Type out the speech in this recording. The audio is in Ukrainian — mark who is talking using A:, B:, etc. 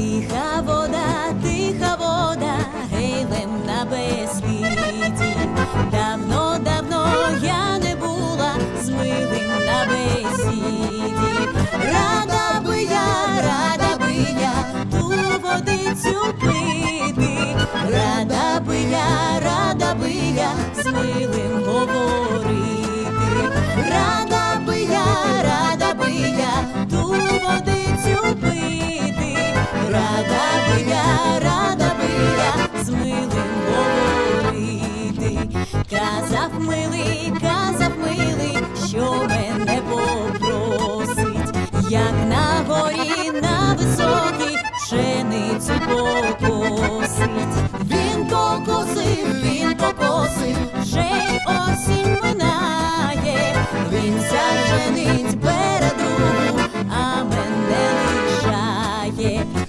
A: Тиха вода, тиха вода, гейлем на безвіді. Давно, давно я не була з милим на бесіді. Рада би я, рада би я ту водицю пити. Рада би я, рада рада би я, рада би я з милим говорити, казав милий, казав милий, що мене попросить, як на горі, на високий пшеницю покосить. Він покосив, він покосив, вже й осінь минає, він сяженить. yeah.